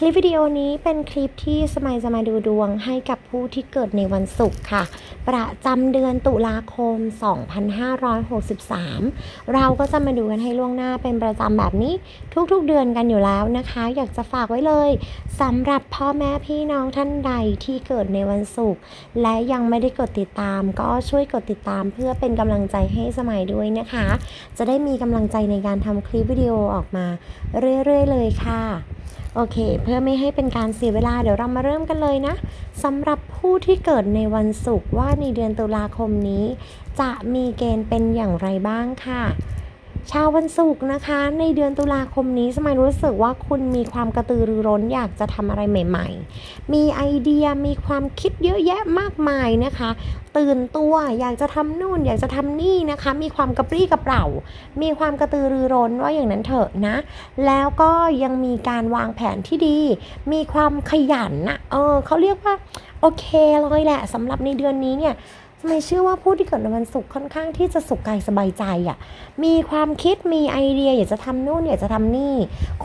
คลิปวิดีโอนี้เป็นคลิปที่สมัยจะมาดูดวงให้กับผู้ที่เกิดในวันศุกร์ค่ะ ประจำเดือนตุลาคม 2563 เราก็จะมาดูกันให้ล่วงหน้าเป็นประจำแบบนี้ทุกๆเดือนกันอยู่แล้วนะคะ อยากจะฝากไว้เลยสำหรับพ่อแม่พี่น้องท่านใดที่เกิดในวันศุกร์และยังไม่ได้กดติดตาม ก็ช่วยกดติดตามเพื่อเป็นกำลังใจให้สมัยด้วยนะคะ จะได้มีกำลังใจในการทำคลิปวิดีโอออกมาเรื่อยๆ เลยค่ะ โอเค เพื่อไม่ให้เป็นการเสียเวลาเดี๋ยวเรามาเริ่มกันเลยนะสำหรับผู้ที่เกิดในวันศุกร์ว่าในเดือนตุลาคมนี้ จะมีเกณฑ์เป็นอย่างไรบ้างค่ะ ชาววันศุกร์นะคะ ในเดือนตุลาคมนี้สมัยรู้สึกว่าคุณมีความกระตือรือร้นอยากจะทำอะไรใหม่ ๆ มีไอเดียมีความคิดเยอะแยะมากมายนะคะ ตื่นตัวอยากจะทำนู่น อยากจะทำนี่นะคะ มีความกระปรี้กระเปร่ามีความกระตือรือร้นว่าอย่างนั้นเถอะนะ แล้วก็ยังมีการวางแผนที่ดี มีความขยันนะเออเขาเรียกว่าโอเคเลยแหละสำหรับในเดือนนี้เนี่ย ทำไมเชื่อว่าผู้ที่เกิดในวันศุกร์ค่อนข้างที่จะสุขกายสบายใจอะ่ะ มีความคิดมีไอเดียอยากจะทำนู่นอยากจะทำนี่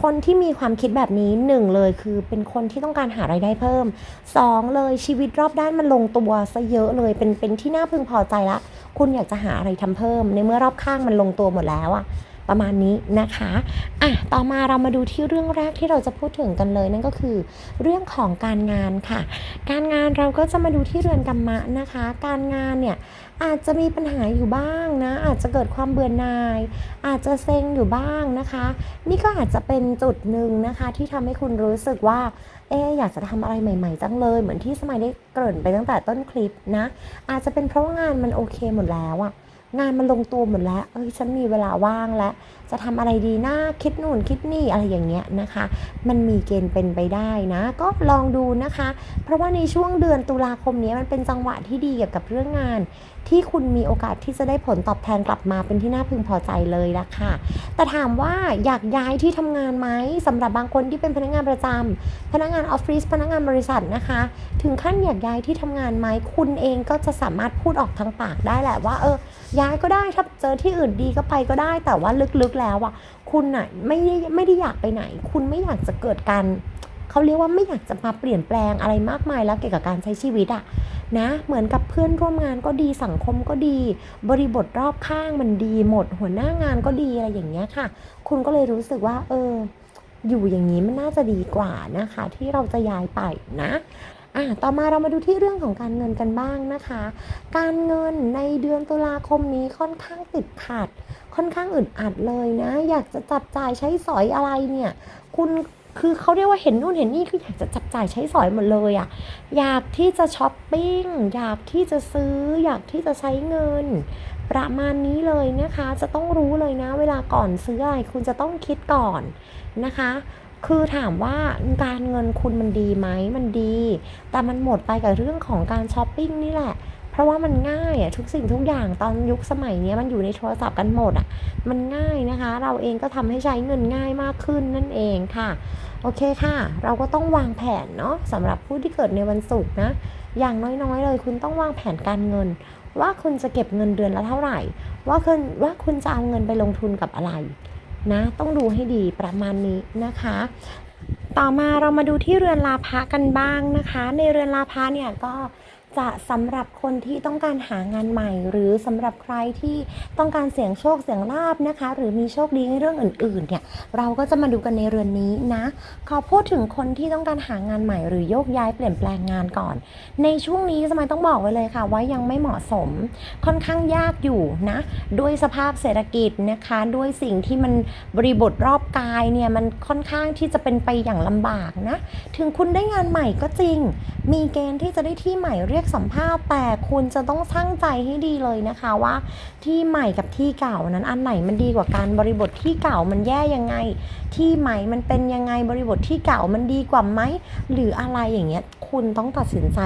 คนที่มีความคิดแบบนี้หนึ่งเลยคือเป็นคนที่ต้องการหารายได้เพิ่มสองเลยชีวิตรอบด้านมันลงตัวซะเยอะเลยเป็นเป็นที่น่าพึงพอใจละ คุณอยากจะหาอะไรทำเพิ่ม ในเมื่อรอบข้างมันลงตัวหมดแล้วอะ ประมาณนี้นะคะอะต่อมาเรามาดูที่เรื่องแรกที่เราจะพูดถึงกันเลยนั่นก็คือ เรื่องของการงานค่ะ การงานเราก็จะมาดูที่เรือนกรรมะนะคะ การงานเนี่ยอาจจะมีปัญหาอยู่บ้างนะ อาจจะเกิดความเบื่อหน่าย อาจจะเซ็งอยู่บ้างนะคะ นี่ก็อาจจะเป็นจุดหนึ่งนะคะ ที่ทำให้คุณรู้สึกว่าเอออยากจะทำอะไรใหม่ ๆ จังเลย เหมือนที่สมัยได้เกริ่นไปตั้งแต่ต้นคลิปนะ อาจจะเป็นเพราะว่างานมันโอเคหมดแล้วอะ งานมันลงตัวหมดแล้ว เอ้ยฉันมีเวลาว่างแล้วจะทำอะไรดีนะคิดนู่นคิดนี่อะไรอย่างเงี้ยนะคะ มันมีเกณฑ์เป็นไปได้นะ ก็ลองดูนะคะ เพราะว่าในช่วงเดือนตุลาคมนี้มันเป็นจังหวะที่ดีเกี่ยวกับเรื่องงาน ที่คุณมีโอกาสที่จะได้ผลตอบแทนกลับมาเป็นที่น่าพึงพอใจเลยละค่ะ แต่ถามว่าอยากย้ายที่ทำงานไหมสำหรับบางคนที่เป็นพนักงานประจำพนักงานออฟฟิศพนักงานบริษัทนะคะ ถึงขั้นอยากย้ายที่ทำงานไหมคุณเองก็จะสามารถพูดออกทางปากได้แหละว่าเออย้ายก็ได้ถ้าเจอที่อื่นดีก็ไปก็ได้ แต่ว่าลึกๆแล้วอะคุณน่ะไม่ได้ไม่ได้อยากไปไหน คุณไม่อยากจะเกิดการเขาเรียกว่าไม่อยากจะมาเปลี่ยนแปลงอะไรมากมายแล้วเกี่ยวกับการใช้ชีวิตอะนะเหมือนกับเพื่อนร่วมงานก็ดีสังคมก็ดี บริบทรอบข้างมันดีหมด หัวหน้างานก็ดีอะไรอย่างเงี้ยค่ะ คุณก็เลยรู้สึกว่า เออ อยู่อย่างนี้มันน่าจะดีกว่านะคะ ที่เราจะย้ายไปนะ อะต่อมาเรามาดูที่เรื่องของการเงินกันบ้างนะคะ การเงินในเดือนตุลาคมนี้ค่อนข้างติดขัด ค่อนข้างอึดอัดเลยนะ อยากจะจับจ่ายใช้สอยอะไรเนี่ย คุณคือเขาเรียกว่าเห็นนู่นเห็นนี่คืออยากจะจับจ่ายใช้สอยหมดเลยอะอยากที่จะช้อปปิ้งอยากที่จะซื้อ อยากที่จะใช้เงิน ประมาณนี้เลยนะคะ จะต้องรู้เลยนะ เวลาก่อนซื้ออะไรคุณจะต้องคิดก่อนนะคะ คือถามว่าการเงินคุณมันดีไหมมันดี แต่มันหมดไปกับเรื่องของการช้อปปิ้งนี่แหละเพราะว่ามันง่ายอะทุกสิ่งทุกอย่างตอนยุคสมัยนี้มันอยู่ในโทรศัพท์กันหมดอะมันง่ายนะคะ เราเองก็ทำให้ใช้เงินง่ายมากขึ้นนั่นเองค่ะ โอเคค่ะ เราก็ต้องวางแผนเนาะสำหรับผู้ที่เกิดในวันศุกร์นะ อย่างน้อยๆ เลยคุณต้องวางแผนการเงิน ว่าคุณจะเก็บเงินเดือนละเท่าไหร่ ว่าคุณว่าคุณจะเอาเงินไปลงทุนกับอะไร นะต้องดูให้ดีประมาณนี้นะคะ ต่อมาเรามาดูที่เรือนลาภะกันบ้างนะคะ ในเรือนลาภะเนี่ยก็ จะสำหรับคนที่ต้องการหางานใหม่ หรือสำหรับใครที่ต้องการเสี่ยงโชคเสี่ยงลาบนะคะ หรือมีโชคดีในเรื่องอื่นๆเนี่ยเราก็จะมาดูกันในเรือนนี้นะขอพูดถึงคนที่ต้องการหางานใหม่ หรือโยกย้ายเปลี่ยนแปลงงานก่อน ในช่วงนี้สมัยต้องบอกไว้เลยค่ะ ว่ายังไม่เหมาะสมค่อนข้างยากอยู่นะด้วยสภาพเศรษฐกิจนะคะ ด้วยสิ่งที่มันบริบทรอบกายเนี่ยมันค่อนข้างที่จะเป็นไปอย่างลำบากนะถึงคุณได้งานใหม่ก็จริง มีเกณฑ์ที่จะได้ที่ใหม่เรียกสัมภาษณ์แต่คุณจะต้องชั่งใจให้ดีเลยนะคะว่า ที่ใหม่กับที่เก่านั้นอันไหนมันดีกว่ากันบริบทที่เก่ามันแย่ยังไง ที่ใหม่มันเป็นยังไงบริบทที่เก่ามันดีกว่าไหมหรืออะไรอย่างเงี้ยคุณต้องตัดสินใจ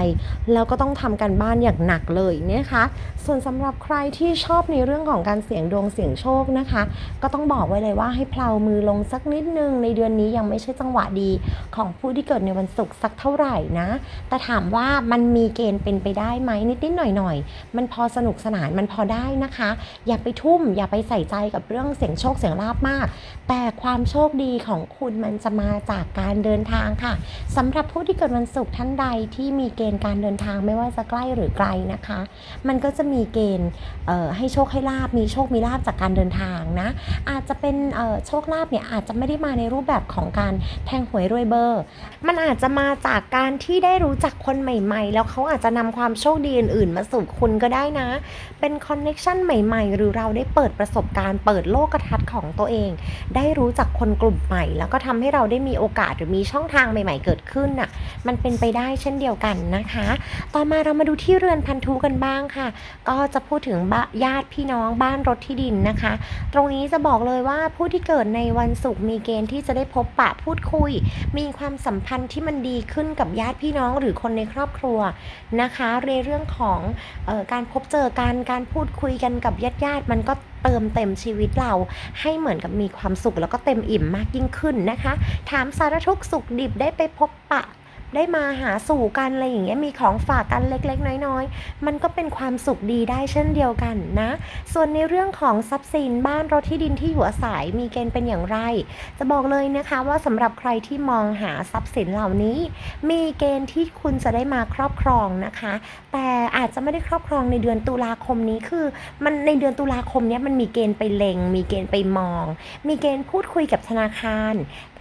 แล้วก็ต้องทำกันบ้านอย่างหนักเลยนะคะ ส่วนสำหรับใครที่ชอบในเรื่องของการเสี่ยงดวงเสี่ยงโชคนะคะ ก็ต้องบอกไว้เลยว่าให้เพลามือลงสักนิดนึงในเดือนนี้ยังไม่ใช่จังหวะดี ของผู้ที่เกิดในวันศุกร์สักเท่าไหร่นะ แต่ถามว่ามันมีเกณฑ์เป็นไปได้ไหมนิดๆหน่อยๆ มันพอสนุกสนานมันพอได้นะคะ อย่าไปทุ่ม อย่าไปใส่ใจกับเรื่องเสียงโชคเสียงลาบมาก แต่ความโชคดีของคุณมันจะมาจากการเดินทางค่ะสำหรับผู้ที่เกิดวันศุกร์ท่านใดที่มีเกณฑ์การเดินทางไม่ว่าจะใกล้หรือไกลนะคะ มันก็จะมีเกณฑ์ให้โชคให้ลาบมีโชคมีลาบจากการเดินทางนะ อาจจะเป็นโชคลาภเนี่ยอาจจะไม่ได้มาในรูปแบบของการแทงหวยรวยเบอร์ มันอาจจะมาจากการที่ได้รู้จักคนใหม่ ๆ แล้วเขาอาจจะนำความโชคดีอื่น ๆ มาสู่คุณก็ได้นะ เป็นคอนเน็ชันใหม่ ๆ หรือเราได้เปิดประสบการณ์เปิดโลกทัศน์ของตัวเอง ได้รู้จักคนกลุ่มใหม่ แล้วก็ทำให้เราได้มีโอกาสหรือมีช่องทางใหม่ ๆ เกิดขึ้นน่ะ มันเป็นไปได้เช่นเดียวกันนะคะ ต่อมาเรามาดูที่เรือนพันธุกันบ้างค่ะ ก็จะพูดถึงญาติพี่น้องบ้านรถที่ดินนะคะ ตรงนี้จะบอกเลยว่าผู้ที่เกิดในวันศุกร์มีเกณฑ์ที่จะได้พบปะพูดคุย มีความสัมพันธ์ที่มันดีขึ้นกับญาติพี่น้องหรือคนในครอบครัวนะคะในเรื่องของออการพบเจอกันการพูดคุยกันกับญาติญาติๆมันก็เติมเต็มชีวิตเราให้เหมือนกับมีความสุขแล้วก็เต็มอิ่มมากยิ่งขึ้นนะคะ ถามสารทุกสุขดิบได้ไปพบปะ ได้มาหาสู่กันอะไรอย่างเงี้ยมีของฝากกันเล็กๆ น้อยๆ มันก็เป็นความสุขดีได้เช่นเดียวกันนะ ส่วนในเรื่องของทรัพย์สินบ้านรถที่ดินที่อยู่อาศัยมีเกณฑ์เป็นอย่างไร จะบอกเลยนะคะว่าสำหรับใครที่มองหาทรัพย์สินเหล่านี้ มีเกณฑ์ที่คุณจะได้มาครอบครองนะคะ แต่อาจจะไม่ได้ครอบครองในเดือนตุลาคมนี้คือ มันในเดือนตุลาคมเนี้ยมันมีเกณฑ์ไปเลงมีเกณฑ์ไปมอง มีเกณฑ์พูดคุยกับธนาคาร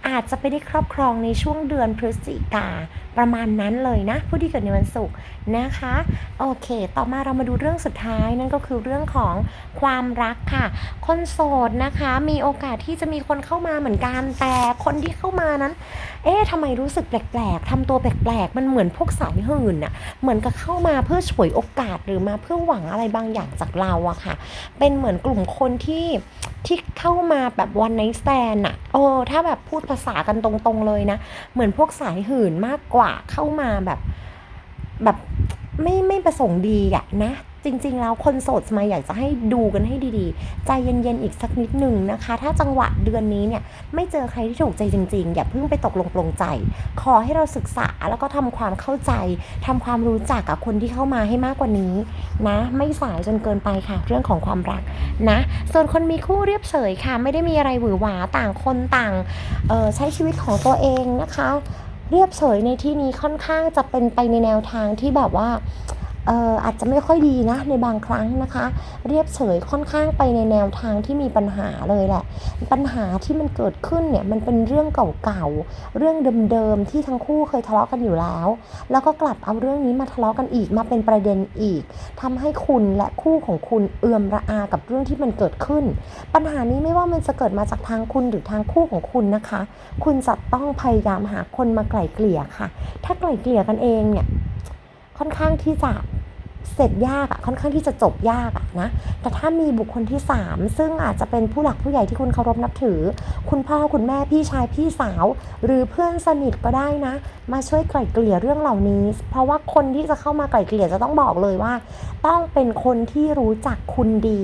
อาจจะไปได้ครอบครองในช่วงเดือนพฤศจิกา ประมาณนั้นเลยนะ ผู้ที่เกิดในวันศุกร์นะคะ โอเค ต่อมาเรามาดูเรื่องสุดท้ายนั่นก็คือเรื่องของความรักค่ะ คนโสดนะคะ มีโอกาสที่จะมีคนเข้ามาเหมือนกันแต่คนที่เข้ามานั้น เอ๊ะทำไมรู้สึกแปลกๆทำตัวแปลกๆ มันเหมือนพวกสายหื่นอะเหมือนกับเข้ามาเพื่อฉวยโอกาสหรือมาเพื่อหวังอะไรบางอย่างจากเราอะค่ะ เป็นเหมือนกลุ่มคนที่ที่เข้ามาแบบวันไนท์แ a นอะโอ้ถ้าแบบพูดภาษากันตรงๆเลยนะ เหมือนพวกสายหื่นมากกว่าเข้ามาแบบ แบบไม่ไม่ประสงค์ดีอะนะ จริง ๆ แล้วคนโสดสมัยอยากจะให้ดูกันให้ดีๆ ใจเย็นๆอีกสักนิดหนึ่งนะคะ ถ้าจังหวะเดือนนี้เนี่ย ไม่เจอใครที่ถูกใจจริง ๆ อย่าเพิ่งไปตกลงปลงใจ ขอให้เราศึกษาแล้วก็ทำความเข้าใจทำความรู้จักกับคนที่เข้ามาให้มากกว่านี้นะ ไม่สายจนเกินไปค่ะ เรื่องของความรักนะ ส่วนคนมีคู่เรียบเฉยค่ะ ไม่ได้มีอะไรหวือหวาต่างคนต่างออใช้ชีวิตของตัวเองนะคะ เรียบเฉยในที่นี้ค่อนข้างจะเป็นไปในแนวทางที่แบบว่า อออาจจะไม่ค่อยดีนะในบางครั้งนะคะ เรียบเฉยค่อนข้างไปในแนวทางที่มีปัญหาเลยแหละ ปัญหาที่มันเกิดขึ้นเนี่ยมันเป็นเรื่องเก่าๆเรื่องเดิมๆที่ทั้งคู่เคยทะเลาะกันอยู่แล้ว แล้วก็กลับเอาเรื่องนี้มาทะเลาะกันอีกมาเป็นประเด็นอีกทำให้คุณและคู่ของคุณเอื่อมระอากับเรื่องที่มันเกิดขึ้น ปัญหานี้ไม่ว่ามันจะเกิดมาจากทางคุณหรือทางคู่ของคุณนะคะ คุณจะต้องพยายามหาคนมาไกล่เกลี่ยค่ะ ถ้าไกล่เกลี่ยกันเองเนี่ยค่อนข้างที่จะ เสร็จยากอะค่อนข้างที่จะจบยากอะนะแต่ถ้ามีบุคคลที่ 3 ซึ่งอาจจะเป็นผู้หลักผู้ใหญ่ที่คุณเคารพนับถือ คุณพ่อคุณแม่พี่ชายพี่สาว หรือเพื่อนสนิทก็ได้นะ มาช่วยไกล่เกลี่ยเรื่องเหล่านี้ เพราะว่าคนที่จะเข้ามาไกล่เกลี่ยจะต้องบอกเลยว่า ต้องเป็นคนที่รู้จักคุณดี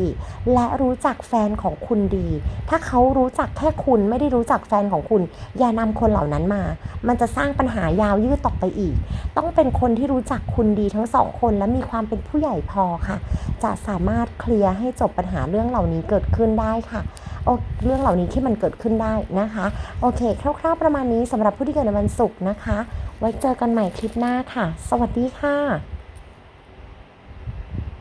และรู้จักแฟนของคุณดี ถ้าเขารู้จักแค่คุณไม่ได้รู้จักแฟนของคุณ อย่านำคนเหล่านั้นมา มันจะสร้างปัญหายาวยืดต่อไปอีก ต้องเป็นคนที่รู้จักคุณดีทั้งสองคนและมีความเป็นผู้ใหญ่พอค่ะ จะสามารถเคลียร์ให้จบปัญหาเรื่องเหล่านี้เกิดขึ้นได้ค่ะโอเรื่องเหล่านี้ที่มันเกิดขึ้นได้นะคะ โอเค คร่าวๆประมาณนี้สำหรับผู้ที่เกิดในวันศุกร์นะคะ ไว้เจอกันใหม่คลิปหน้าค่ะ สวัสดีค่ะ